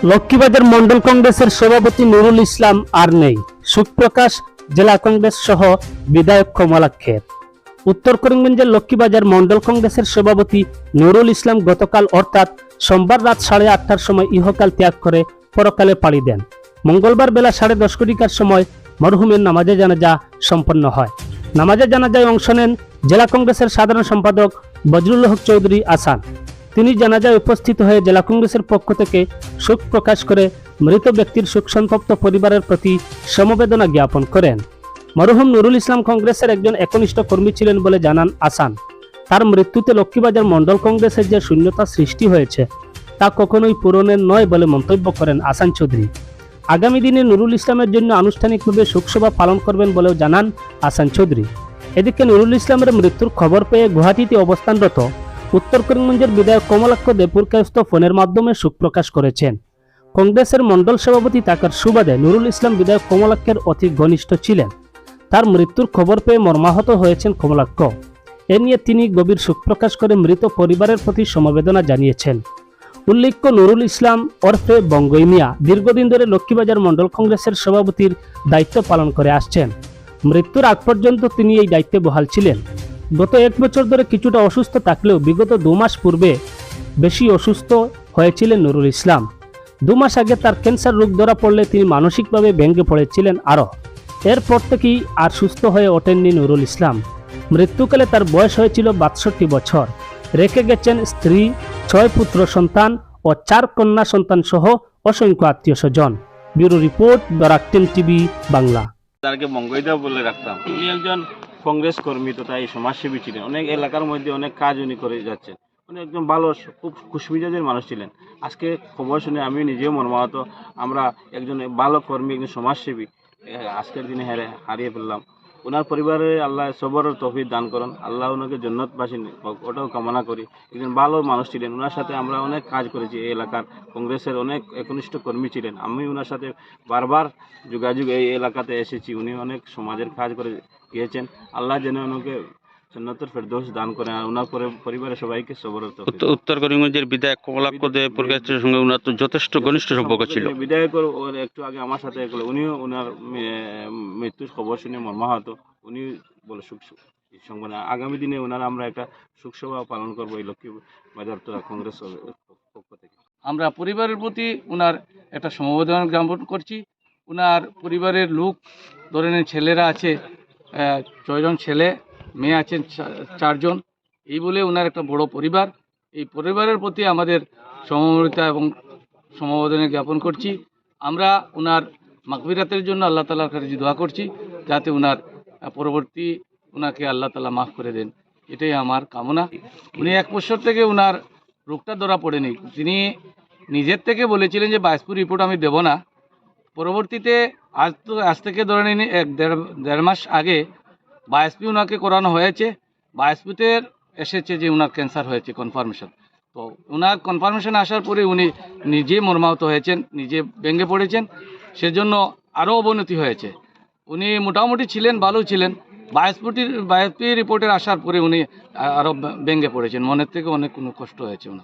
লক্ষ্মীবাজার মন্ডল কংগ্রেসের সভাপতি নুরুল ইসলাম আর নেই। সুখপ্রকাশ জেলা কংগ্রেস সহ বিধায়ক কমলাক্ষের উত্তর করিমগঞ্জের লক্ষ্মীবাজার মন্ডল কংগ্রেসের সভাপতি নুরুল ইসলাম গতকাল অর্থাৎ সোমবার রাত সাড়ে আটটার সময় ইহকাল ত্যাগ করে পরকালে পাড়ি দেন। মঙ্গলবার বেলা সাড়ে দশ কোটিকার সময় মরহুমের নামাজে জানাজা সম্পন্ন হয়। নামাজে জানাজায় অংশ নেন জেলা কংগ্রেসের সাধারণ সম্পাদক বজরুল হক চৌধুরী আসান। তিনি জানাজায় উপস্থিত হয়ে জেলা কংগ্রেসের পক্ষ থেকে শোক প্রকাশ করে মৃত ব্যক্তির শোকসন্তপ্ত পরিবারের প্রতি সমবেদনা জ্ঞাপন করেন। মরহুম নুরুল ইসলাম কংগ্রেসের একজন একনিষ্ঠ কর্মী ছিলেন বলে জানান আসান। তার মৃত্যুতে লক্ষ্মীবাজার মন্ডল কংগ্রেসের যে শূন্যতা সৃষ্টি হয়েছে, তা কখনোই পূরণের নয় বলে মন্তব্য করেন আসান চৌধুরী। আগামী দিনে নুরুল ইসলামের জন্য আনুষ্ঠানিকভাবে শোকসভা পালন করবেন বলেও জানান আসান চৌধুরী। এদিকে নুরুল ইসলামের মৃত্যুর খবর পেয়ে গুয়াহাটিতে অবস্থানরত উত্তর করিমগঞ্জের বিধায়ক কমলাক্ষ দেপুরকায়স্থ ফোনের মাধ্যমে শোক প্রকাশ করেছেন। কংগ্রেসের মন্ডল সভাপতি তাকার সুবাদে নুরুল ইসলাম বিধায়ক কমলাক্ষের অতি ঘনিষ্ঠ ছিলেন। তার মৃত্যুর খবর পেয়ে মর্মাহত হয়েছেন কমলাক্ষ। এ নিয়ে তিনি গভীর শোক প্রকাশ করে মৃত পরিবারের প্রতি সমবেদনা জানিয়েছেন। উল্লেখ্য, নুরুল ইসলাম ওরফে বঙ্গই মিয়া দীর্ঘদিন ধরে লক্ষ্মীবাজার মন্ডল কংগ্রেসের সভাপতির দায়িত্ব পালন করে আসছেন। মৃত্যুর আগ পর্যন্ত তিনি এই দায়িত্বে বহাল ছিলেন। গত এক বছর ধরে কিছুটা অসুস্থ থাকলেও বিগত দু মাস পূর্বে বেশি অসুস্থ হয়েছিলেন নুরুল ইসলাম। দু মাস আগে তার ক্যান্সার রোগ ধরা পড়লে তিনি মানসিকভাবে ভেঙে পড়েছিলেন আরও। এরপর থেকেই আর সুস্থ হয়ে ওঠেননি নুরুল ইসলাম। মৃত্যুকালে তার বয়স হয়েছিল বাষট্টি বছর। রেখে গেছেন স্ত্রী, ছয় পুত্র সন্তান ও চার কন্যা সন্তান সহ অসংখ্য আত্মীয় স্বজন। ব্যুরো রিপোর্ট বরাক্টেন টিভি, বাংলা। তারকে মঙ্গইদা বলে রাখতাম। উনি একজন কংগ্রেস কর্মী তথা এই সমাজসেবী ছিলেন। অনেক এলাকার মধ্যে অনেক কাজ উনি করে যাচ্ছেন। উনি একজন ভালো, খুব খুশমিজাজের মানুষ ছিলেন। আজকে খবর শুনে আমি নিজেও মর্মাহত। আমরা একজন ভালো কর্মী, একজন সমাজসেবী। আজকের দিনে হেরে হারিয়ে ফেললাম। ওনার পরিবারে আল্লাহ সবর তফিক দান করেন। আল্লাহ ওনাকে জন্নতবাসী বাসিন ওটাও কামনা করি। একজন ভালো মানুষ ছিলেন। ওনার সাথে আমরা অনেক কাজ করেছি এই এলাকার। কংগ্রেসের অনেক একনিষ্ঠ কর্মী ছিলেন। আমি ওনার সাথে বারবার যোগাযোগ এই এলাকাতে এসেছি। উনি অনেক সমাজের কাজ করে গিয়েছেন। আল্লাহ যেন ওনাকে জন্নতের ফেরদৌস দান করেন আর ওনার পরে পরিবারের সবাইকে সবর উত্তর- করিমগঞ্জের বিধায়ক কমলাক্ষ দেব প্রকাশের সঙ্গে উনার তো যথেষ্ট ঘনিষ্ঠ সম্পর্ক ছিল। বিধায়ক ওর একটু আগে আমার সাথে এগুলো উনিও ওনার মৃত্যুর খবর শুনে মর্মাহত। উনি বলে সুখ সংবাদ। আগামী দিনে ওনারা আমরা একটা সুখসভা পালন করব এই লক্ষ্মী বাজার তোরা কংগ্রেস পক্ষ থেকে। আমরা পরিবারের প্রতি ওনার একটা সমবেদনা জ্ঞাপন করছি। ওনার পরিবারের লোক ধরে নিন ছেলেরা আছে ছয়জন ছেলে মেয়ে আছেন চারজন। এই বলে ওনার একটা বড় পরিবার। এই পরিবারের প্রতি আমাদের সমবেতা এবং সমবেদনা জ্ঞাপন করছি। আমরা ওনার মাকবিরাতের জন্য আল্লাহ তালার কাছে দোয়া করছি, যাতে ওনার পরবর্তী ওনাকে আল্লাহ তালা মাফ করে দেন। এটাই আমার কামনা। উনি এক বছর থেকে ওনার রোগটা ধরা পড়েনি। তিনি নিজের থেকে বলেছিলেন যে, বাইশপুর রিপোর্ট আমি দেব না। পরবর্তীতে আজ তো, আজ থেকে ধরে নিন, এক দেড় দেড় মাস আগে বায়োসপি ওনাকে করানো হয়েছে। বায়োসপিতে এসেছে যে ওনার ক্যান্সার হয়েছে কনফার্মেশন তো ওনার কনফার্মেশন আসার পরে উনি নিজে মর্মাহত হয়েছেন, নিজে ভেঙে পড়েছেন। সেজন্য আরও অবনতি হয়েছে। উনি মোটামুটি ছিলেন, ভালো ছিলেন। বায়োসপিটির বায়োসপি রিপোর্টের আসার পরে উনি আরও ভেঙে পড়েছেন। মনের থেকে অনেক কোনো কষ্ট হয়েছে ওনার